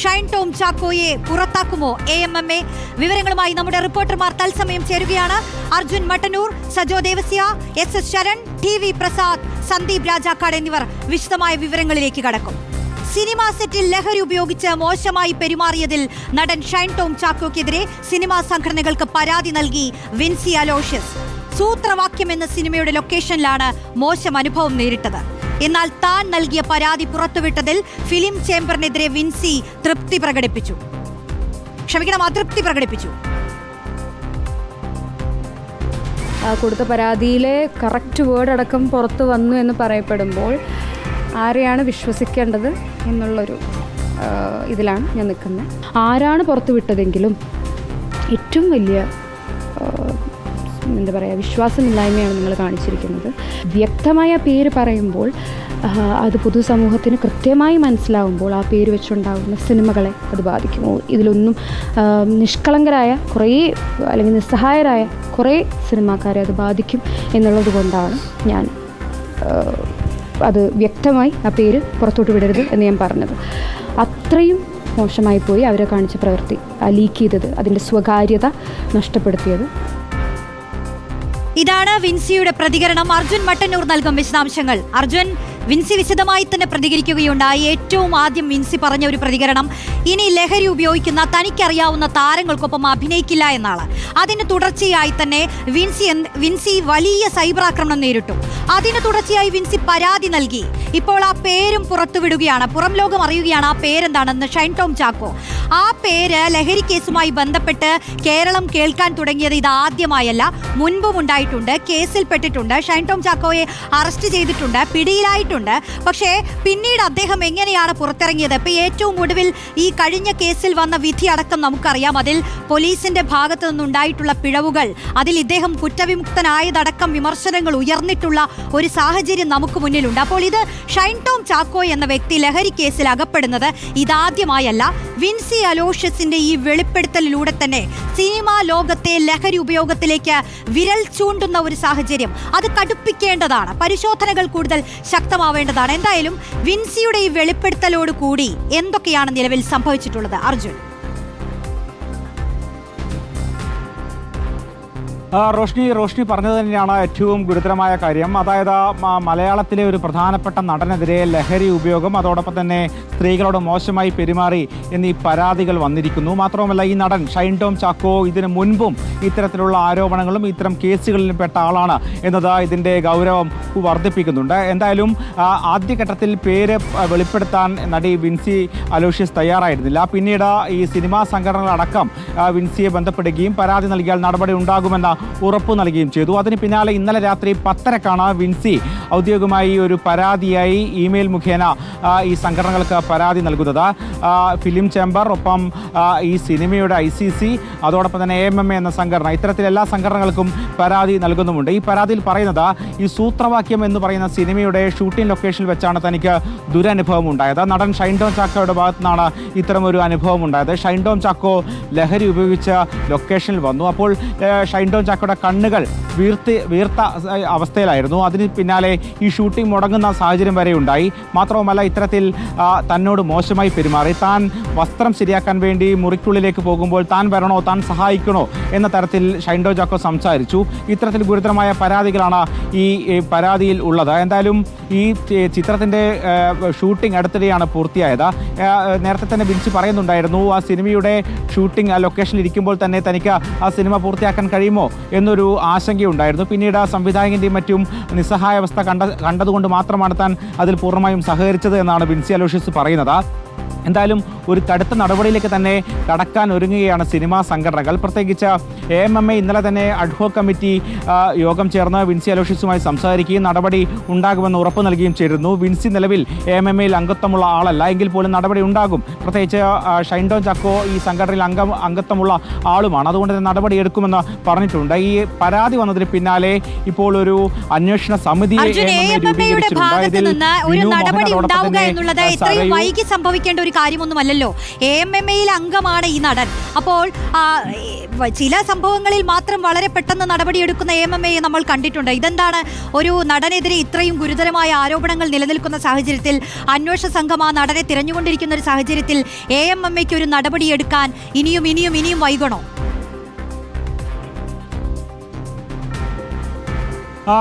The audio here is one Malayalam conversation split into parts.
ഷൈൻ ടോം ചാക്കോയെ പുറത്താക്കുമോ എ എം എം എ വിവരങ്ങളുമായി നമ്മുടെ റിപ്പോർട്ടർമാർ തത്സമയം ചേരുകയാണ്. Arjun Mattannur Sajo Devasya S S Sharan T V Prasad Sandeep Rajakkad എന്നിവർ വിശദമായ വിവരങ്ങളിലേക്ക് കടക്കും. സിനിമാ സെറ്റിൽ ലഹരി ഉപയോഗിച്ച് മോശമായി പെരുമാറിയതിൽ നടൻ ഷൈൻ ടോം ചാക്കോക്കെതിരെ സിനിമാ സംഘടനകൾക്ക് പരാതി നൽകി വിൻസി അലോഷ്യസ്. സൂത്രവാക്യം എന്ന സിനിമയുടെ ലൊക്കേഷനിലാണ് മോശം അനുഭവം നേരിട്ടത്. എന്നാൽ താൻ നൽകിയ പരാതി പുറത്തുവിട്ടതിൽ ഫിലിം ചേംബറിനെതിരെ വിൻസി തൃപ്തി പ്രകടിപ്പിച്ചു. ക്ഷമിക്കണം അതൃപ്തി പ്രകടിപ്പിച്ചു. കൊടുത്ത പരാതിയിലെ കറക്റ്റ് വേർഡ് അടക്കം പുറത്തു വന്നു എന്ന് പറയപ്പെടുമ്പോൾ ആരെയാണ് വിശ്വസിക്കേണ്ടത് എന്നുള്ളൊരു ഇതിലാണ് ഞാൻ നിൽക്കുന്നത്. ആരാണ് പുറത്തുവിട്ടതെങ്കിലും ഏറ്റവും വലിയ എന്താ പറയുക വിശ്വാസമില്ലായ്മയാണ് നിങ്ങൾ കാണിച്ചിരിക്കുന്നത്. വ്യക്തമായ പേര് പറയുമ്പോൾ അത് പൊതുസമൂഹത്തിന് കൃത്യമായി മനസ്സിലാവുമ്പോൾ ആ പേര് വെച്ചുണ്ടാകുന്ന സിനിമകളെ അത് ബാധിക്കുമോ? ഇതിലൊന്നും നിഷ്കളങ്കരായ കുറേ അല്ലെങ്കിൽ നിസ്സഹായരായ കുറേ സിനിമാക്കാരെ അത് ബാധിക്കും എന്നുള്ളത് കൊണ്ടാണ് ഞാൻ അത് വ്യക്തമായി ആ പേര് പുറത്തോട്ട് വിടരുത് എന്ന് ഞാൻ പറഞ്ഞത്. അത്രയും മോശമായി പോയി അവരെ കാണിച്ച പ്രവൃത്തി ലീക്ക് ചെയ്തത് അതിന്റെ സ്വകാര്യത നഷ്ടപ്പെടുത്തിയത് ഇതാണ് വിൻസിയുടെ പ്രതികരണം. അർജുൻ മട്ടന്നൂർ നൽകും വിശദാംശങ്ങൾ. അർജുൻ വിൻസി വിശദമായി തന്നെ പ്രതികരിക്കുകയുണ്ടായി. ഏറ്റവും ആദ്യം വിൻസി പറഞ്ഞ ഒരു പ്രതികരണം ഇനി ലഹരി ഉപയോഗിക്കുന്ന തനിക്കറിയാവുന്ന താരങ്ങൾക്കൊപ്പം അഭിനയിക്കില്ല എന്നാണ്. അതിന് തുടർച്ചയായി തന്നെ വിൻസി വിൻസി വലിയ സൈബർ ആക്രമണം നേരിട്ടു. അതിന് തുടർച്ചയായി വിൻസി പരാതി നൽകി. ഇപ്പോൾ ആ പേരും പുറത്തുവിടുകയാണ്. പുറം ലോകം അറിയുകയാണ് ആ പേരെന്താണെന്ന്. ഷൈൻ ടോം ചാക്കോ. ആ പേര് ലഹരി കേസുമായി ബന്ധപ്പെട്ട് കേരളം കേൾക്കാൻ തുടങ്ങിയത് ഇത് ആദ്യമായല്ല. മുൻപും ഉണ്ടായിട്ടുണ്ട് കേസിൽപ്പെട്ടിട്ടുണ്ട് ഷൈൻ ടോം ചാക്കോയെ അറസ്റ്റ് ചെയ്തിട്ടുണ്ട് പിടിയിലായിട്ടുണ്ട്. പക്ഷേ പിന്നീട് അദ്ദേഹം എങ്ങനെയാണ് പുറത്തിറങ്ങിയത്? ഇപ്പൊ ഏറ്റവും ഒടുവിൽ ഈ കഴിഞ്ഞ കേസിൽ വന്ന വിധി അടക്കം നമുക്കറിയാം. അതിൽ പോലീസിന്റെ ഭാഗത്ത് നിന്നുണ്ടായിട്ടുള്ള പിഴവുകൾ അതിൽ ഇദ്ദേഹം കുറ്റവിമുക്തനായതടക്കം വിമർശനങ്ങൾ ഉയർന്നിട്ടുള്ള ഒരു സാഹചര്യം നമുക്ക് മുന്നിലുണ്ട്. അപ്പോൾ ഇത് ഷൈൻ ടോം ചാക്കോ എന്ന വ്യക്തി ലഹരി കേസിൽ അകപ്പെടുന്നത് ഇതാദ്യമായല്ല. വിൻസി അലോഷ്യസിന്റെ ഈ വെളിപ്പെടുത്തലിലൂടെ തന്നെ സിനിമാ ലോകത്തെ ലഹരി ഉപയോഗത്തിലേക്ക് വിരൽ ചൂണ്ടുന്ന ഒരു സാഹചര്യം അത് കടുപ്പിക്കേണ്ടതാണ്. പരിശോധനകൾ കൂടുതൽ ശക്തമാവേണ്ടതാണ്. എന്തായാലും വിൻസിയുടെ ഈ വെളിപ്പെടുത്തലോട് കൂടി എന്തൊക്കെയാണ് നിലവിൽ സംഭവിച്ചിട്ടുള്ളത്? അർജുൻ. റോഷ്നി റോഷ്നി പറഞ്ഞത് തന്നെയാണ് ഏറ്റവും ഗുരുതരമായ കാര്യം. അതായത് മലയാളത്തിലെ ഒരു പ്രധാനപ്പെട്ട നടനെതിരെ ലഹരി ഉപയോഗം അതോടൊപ്പം തന്നെ സ്ത്രീകളോട് മോശമായി പെരുമാറി എന്നീ പരാതികൾ വന്നിരിക്കുന്നു. മാത്രവുമല്ല ഈ നടൻ ഷൈൻ ടോം ചാക്കോ ഇതിനു മുൻപും ഇത്തരത്തിലുള്ള ആരോപണങ്ങളും ഇത്തരം കേസുകളിലും പെട്ട ആളാണ് എന്നത് ഇതിന്റെ ഗൗരവം വർദ്ധിപ്പിക്കുന്നുണ്ട്. എന്തായാലും ആദ്യഘട്ടത്തിൽ പേര് വെളിപ്പെടുത്താൻ നടി വിൻസി അലോഷ്യസ് തയ്യാറായിരുന്നില്ല. പിന്നീട് ഈ സിനിമാ സംഘടനകളടക്കം വിൻസിയെ ബന്ധപ്പെടുകയും പരാതി നൽകിയാൽ നടപടി ഉണ്ടാകുമെന്ന ഉറപ്പ് നൽകുകയും ചെയ്തു. അതിന് പിന്നാലെ ഇന്നലെ രാത്രി പത്തരക്കാണ് വിൻസി ഔദ്യോഗികമായി ഒരു പരാതിയായി ഇമെയിൽ മുഖേന ഈ സംഘടനകൾക്ക് പരാതി നൽകുന്നത്. ഫിലിം ചേംബർ ഒപ്പം ഈ സിനിമയുടെ ഐ സി സി അതോടൊപ്പം തന്നെ എ എം എം എ എന്ന സംഘടന ഇത്തരത്തിൽ എല്ലാ സംഘടനകൾക്കും പരാതി നൽകുന്നുമുണ്ട്. ഈ പരാതിയിൽ പറയുന്നത് ഈ സൂത്രവാക്യം എന്ന് പറയുന്ന സിനിമയുടെ ഷൂട്ടിംഗ് ലൊക്കേഷനിൽ വെച്ചാണ് തനിക്ക് ദുരനുഭവം ഉണ്ടായത് നടൻ ഷൈൻഡോം ചാക്കോയുടെ ഭാഗത്തു നിന്നാണ് ഇത്തരമൊരു അനുഭവം ഉണ്ടായത് ഷൈൻഡോം ചാക്കോ ലഹരി ഉപയോഗിച്ച ലൊക്കേഷനിൽ വന്നു. അപ്പോൾ ഷൈൻഡോം ഷൈൻ ടോം കണ്ണുകൾ വീർത്ത് വീർത്ത അവസ്ഥയിലായിരുന്നു. അതിന് പിന്നാലെ ഈ ഷൂട്ടിംഗ് മുടങ്ങുന്ന സാഹചര്യം വരെ ഉണ്ടായി. മാത്രവുമല്ല ഇത്തരത്തിൽ തന്നോട് മോശമായി പെരുമാറി. താൻ വസ്ത്രം ശരിയാക്കാൻ വേണ്ടി മുറിക്കുള്ളിലേക്ക് പോകുമ്പോൾ താൻ വരണോ താൻ സഹായിക്കണോ എന്ന തരത്തിൽ ഷൈൻഡോ ജാക്കോ സംസാരിച്ചു. ഇത്തരത്തിൽ ഗുരുതരമായ പരാതികളാണ് ഈ പരാതിയിൽ ഉള്ളത്. എന്തായാലും ഈ ചിത്രത്തിന്റെ ഷൂട്ടിംഗ് അടുത്തിടെയാണ് പൂർത്തിയായത്. നേരത്തെ തന്നെ വിളിച്ച് പറയുന്നുണ്ടായിരുന്നു ആ സിനിമയുടെ ഷൂട്ടിംഗ് ആ ലൊക്കേഷനിൽ ഇരിക്കുമ്പോൾ തന്നെ തനിക്ക് ആ സിനിമ പൂർത്തിയാക്കാൻ കഴിയുമോ? എന്നൊരു ആശങ്കയുണ്ടായിരുന്നു. പിന്നീട് ആ സംവിധായകന്റെയും മറ്റും നിസ്സഹായാവസ്ഥ കണ്ട കണ്ടതുകൊണ്ട് മാത്രമാണ് താൻ അതിൽ പൂർണമായും സഹകരിച്ചത് എന്നാണ് വിൻസി അലോഷ്യസ് പറയുന്നത്. എന്തായാലും ഒരു കടുത്ത നടപടിയിലേക്ക് തന്നെ കടക്കാൻ ഒരുങ്ങുകയാണ് സിനിമാ സംഘടനകൾ. പ്രത്യേകിച്ച് എ എം എം എ ഇന്നലെ തന്നെ അഡ്ഹോ കമ്മിറ്റി യോഗം ചേർന്ന് വിൻസി അലോഷ്യസുമായി സംസാരിക്കുകയും നടപടി ഉണ്ടാകുമെന്ന് ഉറപ്പ് നൽകുകയും ചെയ്തിരുന്നു. വിൻസി നിലവിൽ എ എം എം എയിൽ അംഗത്വമുള്ള ആളല്ല. എങ്കിൽ പോലും നടപടി ഉണ്ടാകും. പ്രത്യേകിച്ച് ഷൈൻഡോ ഷൈൻഡോൺ ചക്കോ ഈ സംഘടനയിൽ അംഗം അംഗത്വമുള്ള ആളുമാണ്. അതുകൊണ്ട് തന്നെ നടപടി എടുക്കുമെന്ന് പറഞ്ഞിട്ടുണ്ട്. ഈ പരാതി വന്നതിന് പിന്നാലെ ഇപ്പോൾ ഒരു അന്വേഷണ സമിതി രൂപീകരിച്ചിട്ടുണ്ട്. ഇതിൽ നിന്ന് ഒരു കാര്യമൊന്നുമല്ലല്ലോ. എ എം എം എയിൽ അംഗമാണ് ഈ നടൻ. അപ്പോൾ ചില സംഭവങ്ങളിൽ മാത്രം വളരെ പെട്ടെന്ന് നടപടിയെടുക്കുന്ന എ എം എം എയെ നമ്മൾ കണ്ടിട്ടുണ്ട്. ഇതെന്താണ്? ഒരു നടനെതിരെ ഇത്രയും ഗുരുതരമായ ആരോപണങ്ങൾ നിലനിൽക്കുന്ന സാഹചര്യത്തിൽ അന്വേഷണ സംഘം ആ നടനെ തിരഞ്ഞുകൊണ്ടിരിക്കുന്ന ഒരു സാഹചര്യത്തിൽ എ എം എം എക്ക് ഒരു നടപടിയെടുക്കാൻ ഇനിയും ഇനിയും ഇനിയും വൈകണോ?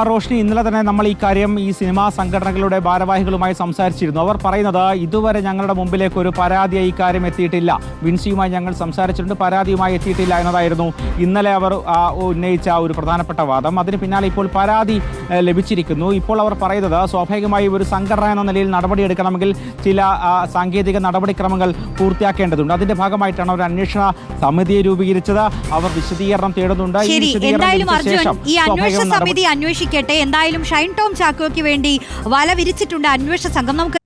റോഷ്നി ഇന്നലെ തന്നെ നമ്മൾ ഈ കാര്യം ഈ സിനിമാ സംഘടനകളുടെ ഭാരവാഹികളുമായി സംസാരിച്ചിരുന്നു. അവർ പറയുന്നത് ഇതുവരെ ഞങ്ങളുടെ മുമ്പിലേക്ക് ഒരു പരാതിയായി ഈ കാര്യം എത്തിയിട്ടില്ല. വിൻസിയുമായി ഞങ്ങൾ സംസാരിച്ചിട്ടുണ്ട് പരാതിയുമായി എത്തിയിട്ടില്ല എന്നതായിരുന്നു ഇന്നലെ അവർ ഉന്നയിച്ച ഒരു പ്രധാനപ്പെട്ട വാദം. അതിന് പിന്നാലെ ഇപ്പോൾ പരാതി ലഭിച്ചിരിക്കുന്നു. ഇപ്പോൾ അവർ പറയുന്നത് സ്വാഭാവികമായി ഒരു സംഘടന എന്ന നിലയിൽ നടപടിയെടുക്കണമെങ്കിൽ ചില സാങ്കേതിക നടപടിക്രമങ്ങൾ പൂർത്തിയാക്കേണ്ടതുണ്ട്. അതിന്റെ ഭാഗമായിട്ടാണ് ഒരു അന്വേഷണ സമിതിയെ രൂപീകരിച്ചത്. അവർ വിശദീകരണം തേടുന്നുണ്ട്. ഈ അന്വേഷണ വിശദീകരണം അന്വേഷിക്കട്ടെ. എന്തായാലും ഷൈൻ ടോം ചാക്കോയ്ക്ക് വേണ്ടി വല വിരിച്ചിട്ടുണ്ട് അന്വേഷണ സംഘം. നമുക്ക്